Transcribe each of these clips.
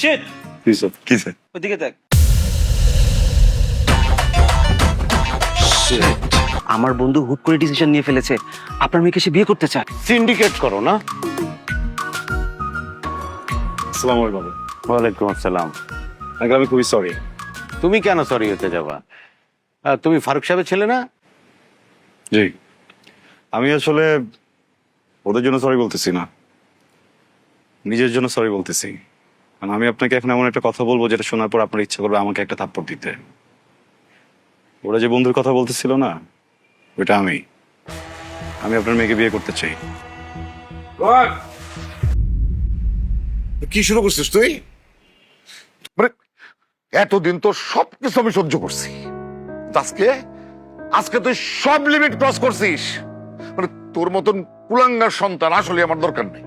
Sheet কি sir ওদিকে দেখ। আমার বন্ধু হুট করে ডিসিশন নিয়ে ফেলেছে। আপনার মেয়েকে সে বিয়ে করতে চায়। সিন্ডিকেট করো না? আসসালামু আলাইকুম ওয়ালাইকুম আসসালাম। আঙ্কেল আমি খুবই সরি তুমি কেন সরি হতে যাবা? আহ, তুমি ফারুক সাহেবের ছেলে না? জি। আমি আসলে ওদের জন্য সরি বলতেছি না। নিজের জন্য সরি বলতেছি। কারণ আমি আপনাকে এখন এমন একটা কথা বলব যেটা শোনার পর আপনার ইচ্ছা করবে আমাকে একটা থাপ্পড় দিতে। ওরা যে বন্ধুর কথা বলতেছিল না ওটা আমি। আমি আপনার মেয়েকে বিয়ে করতে চাই। কি শুরু করছিস তুই? মানে এতদিন তো সবকিছু আমি সহ্য করছি। আজকে আজকে তুই সব লিমিট ক্রস করছিস। মানে তোর মতন কুলাঙ্গার সন্তান আসলে আমার দরকার নেই।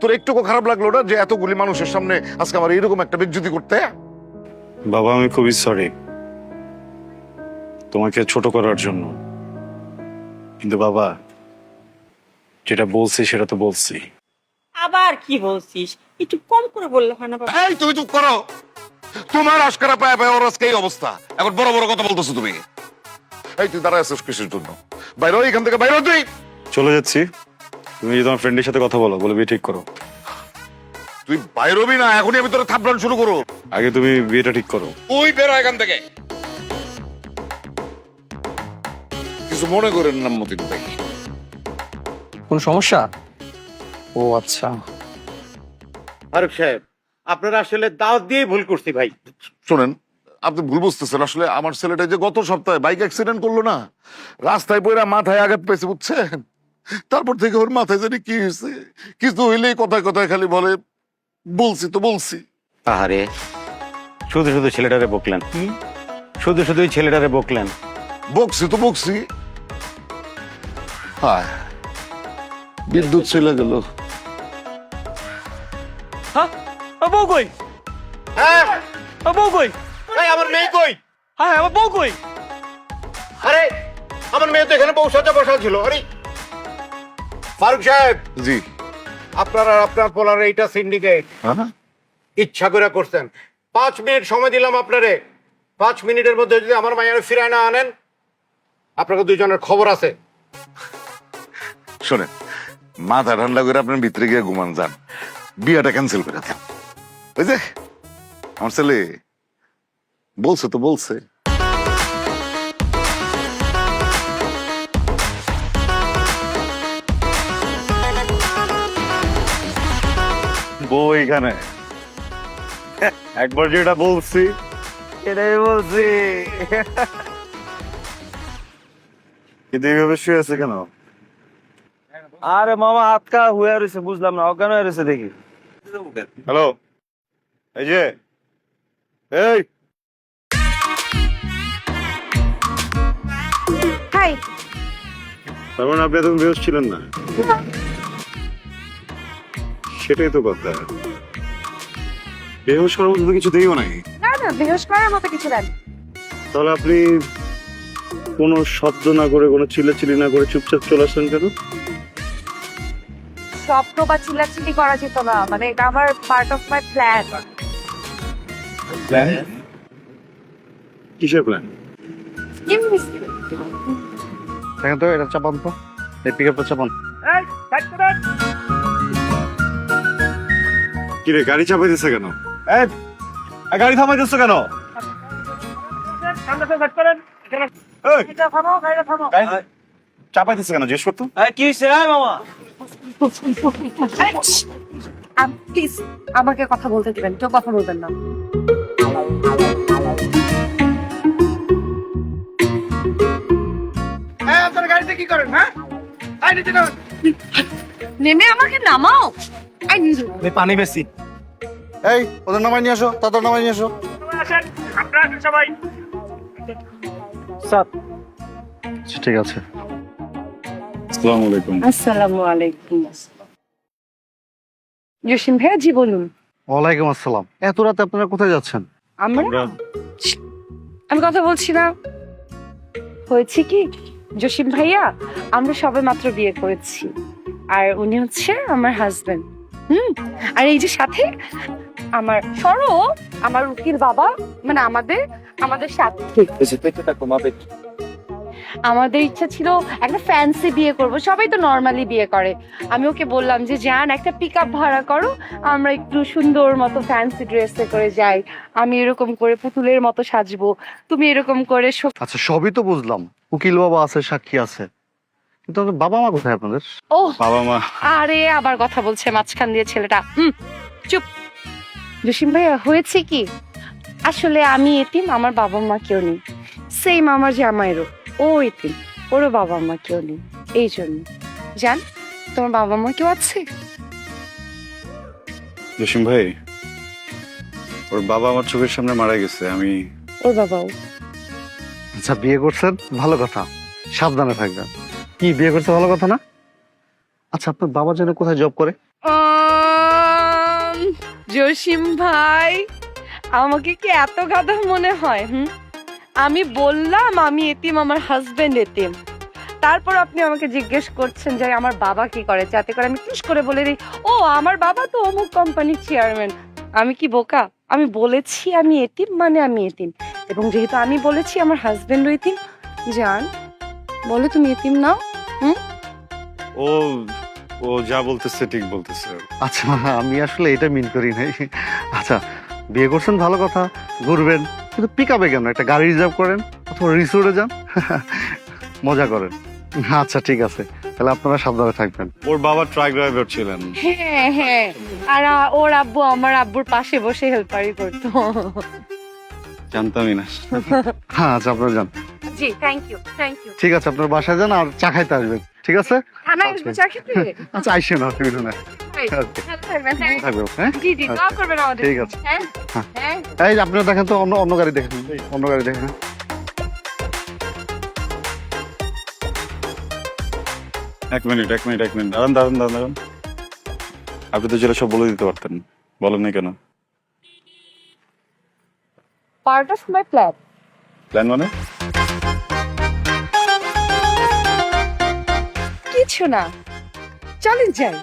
তোর একটুকু খারাপ লাগল না যে এতগুলি মানুষের সামনে আজকে আমার এইরকম একটা বেজ্জতি করতে? বাবা আমি খুবই সরি তোমাকে ছোট করার জন্য। কিন্তু বাবা যেটা বলছি সেটা তো বলছি। আবার কি বলছিস? একটু কম করে বললে হয় না বাবা? এই তুমি চুপ করো। তোমার আশকারা পায় পায় ওর আজকে এই অবস্থা। এখন বড় বড় কথা বলতেছো তুমি। এই তুই দাঁড়ায় আছিস কিসের জন্য? বাইরে এখান থেকে বাইরে তুই। চলে যাচ্ছি। তুমি যদি তোমার ফ্রেন্ডের সাথে কথা বলো বলে বিয়ে ঠিক করো। তুই বাইরে হবি না এখনই আমি তোর থাপড়ান শুরু করো আগে তুমি বিয়েটা ঠিক করো। তুই বেরো এখান থেকে। কিছু মনে করেন না মতিন ভাই। কোন সমস্যা? ও আচ্ছা। ফারুক সাহেব আপনারা আসলে দাওয়াত দিয়ে ভুল করছি ভাই। শোনেন আপনি ভুল বুঝতেছেন। আসলে আমার ছেলেটা যে গত সপ্তাহে বাইক অ্যাক্সিডেন্ট করল না রাস্তায় পড়ে মাথায় আঘাত পেয়েছে বুঝছেন? তারপর থেকে ওর মাথায় জানি কি হয়েছে। কিছু হইলেই কথায় কথায় খালি বলে বলছি তো বলছি। আহারে শুধু শুধু ছেলেটারে বকলেন। শুধু শুধুই ছেলেটারে বকলেন। বকছি তো বকছি। হায় বিদ্যুৎ চলে গেল। হ্যাঁ? বউ কই? হ্যাঁ? বউ কই? আমার মেয়ে কই? হ্যাঁ আমার বউ কই? আরে আমার মেয়ে তো এখানে বউ সজ্জা বসা ছিল। আরে ফারুক সাহেব জি। আপনার আর আপনার পোলার এইটা সিন্ডিকেট হ্যাঁ ইচ্ছা করে করছেন। পাঁচ মিনিট সময় দিলাম আপনারে। পাঁচ মিনিটের মধ্যে যদি আমার মায়ের ফিরায় না আনেন আপনাকে দুজনের খবর আছে। শোনেন মাথা ঠান্ডা করে আপনার ভিতরে গিয়ে ঘুমান যান। বিয়াটা ক্যান্সেল করে দেন। ওই যে আমার ছেলে বলছে তো বলছে। বউ এখানে একবার যেটা বলছি এটাই বলছি। কিন্তু এইভাবে শুয়ে আছে কেন? আরে মামা আটকা হয়ে রয়েছে বুঝলাম না অজ্ঞান হয়ে রয়েছে দেখি। হ্যালো এই যে এই। হাই। তার মানে আপনি এতক্ষণ বেহোশ ছিলেন না? সেটাই তো কথা বেহোশ করার মতো কিছু দেইও নাই। না না বেহস করার মতো কিছু দেন তাহলে আপনি কোনো শব্দ না করে কোনো চিল্লাচিল্লি না করে চুপচাপ চলে আসলেন কেন? শব্দ বা চিল্লাচিল্লি করা যেত না মানে এটা আমার part of my plan plan কিসের প্ল্যান দেখেন তো এটা চাপান তো। এই পিক আপটা চাপান। কি রে গাড়ি চাপাই দিচ্ছে কেন? এই, গাড়ি থামাই দিচ্ছ কেন? এই, গাড়ি চাপাই দিচ্ছে কেন জিজ্ঞেস করতো? কি হয়েছে হ্যাঁ মামা। প্লিজ আমাকে কথা বলতে দিবেন কেউ কথা বলবেন না। নেমে আমাকে নামাও। আমি পানি বেশি। এই ওদের নামাই নিয়ে আসো তাদের নামাই নিয়ে আসো। সাত আচ্ছা, ঠিক আছে। আসসালামু আলাইকুম। আসসালামু আলাইকুম। জসিম ভাইয়া জি বলুন। ওয়ালাইকুম আসসালাম। এত রাতে আপনারা কোথায় যাচ্ছেন? আমরা আমি কথা বলছি না। হয়েছে কি? জসিম ভাইয়া আমরা সবে মাত্র বিয়ে করেছি। আর উনি হচ্ছে আমার হাজবেন্ড হুম আর এই যে সাথে আমার সরো আমার উকিল বাবা মানে আমাদের আমাদের সাথে। আমাদের ইচ্ছা ছিল একটা ফ্যান্সি বিয়ে করব। সবাই তো নর্মালি বিয়ে করে। আমি ওকে বললাম যে যান একটা পিক আপ ভাড়া করো। আমরা একটু সুন্দর মতো ফ্যান্সি ড্রেসে করে যাই। আমি এরকম করে পুতুলের মতো সাজবো। তুমি এরকম করে আচ্ছা সবই তো বুঝলাম। উকিল বাবা আছে সাক্ষী আছে। কিন্তু বাবা মা কোথায় আপনাদের? ও বাবা মা আরে আবার কথা বলছে মাঝখান দিয়ে ছেলেটা। হুম চুপ। জসিম ভাইয়া হয়েছে কি? আসলে আমি এতিম আমার বাবা মা কেউ নেই। সেম আমার জামাইরও। ও এতিম ওরও বাবা মা কেউ নেই। এই জন্য। জান তোমার বাবা মা কেউ আছে? জসিম ভাই ওর বাবা আমার চোখের সামনে মারা গেছে আমি ওর বাবাও। আচ্ছা বিয়ে করছেন? ভালো কথা। সাবধানে থাকবেন। কি, বিয়ে করছে ভালো কথা না? আচ্ছা আপনার বাবা যেন কোথায় জব করে? জসিম ভাই, আমাকে কি এত গাধা মনে হয়, হুম? আমি বললাম আমি এতিম, আমার হাজবেন্ড এতিম। তারপর আপনি আমাকে জিজ্ঞেস করছেন যে আমার বাবা কি করে, যাতে করে আমি কিস করে বলে দিই, ও, আমার বাবা তো অমুক কোম্পানির চেয়ারম্যান আমি কি বোকা? আমি বলেছি আমি এতিম মানে আমি এতিম। এবং যেহেতু আমি বলেছি আমার হাজবেন্ডও এতিম, জান বলে তুমি এতিম নাও ও ও যা বলতেছে ঠিক বলতেছে। আচ্ছা আমি আসলে এটা মিন করি নাই। আচ্ছা বিয়ে করছেন ভালো কথা ঘুরবেন কিন্তু পিক আপে কেন? একটা গাড়ি রিজার্ভ করেন অথবা রিসোর্টে যান মজা করেন। আচ্ছা ঠিক আছে তাহলে আপনারা সাবধানে থাকবেন। ওর বাবা ট্রাক ড্রাইভার ছিলেন। হ্যাঁ হ্যাঁ আর ওর আব্বু আমার আব্বুর পাশে বসে হেল্পারি করতো। জানতামই না। হ্যাঁ আচ্ছা আপনারা যান। জি থ্যাংক ইউ থ্যাংক ইউ ঠিক আছে আপনার বাসায় যান আর চা খাইতে আসবেন ঠিক আছে? থানায় আসব চা খেতে? আচ্ছা আইসেন থাকবেন, হ্যাঁ। থাকবে জি জি দোয়া করবেন আমাদের। ঠিক আছে। হ্যাঁ হ্যাঁ। এই আপনারা দেখেন তো অন্য অন্য গাড়ি দেখেন। অন্য গাড়ি দেখেন? এক মিনিট এক মিনিট এক মিনিট। দাঁড়ান দাঁড়ান দাঁড়ান দাঁড়ান। আপনি তো যেটা সব বলে দিতে পারতেন। বলেন না কেন? Part of my flat plan মানে? কিছু না। চলেন যাই।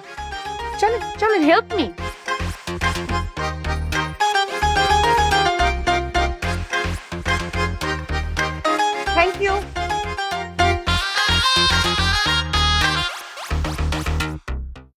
চলেন চলেন হেল্প মি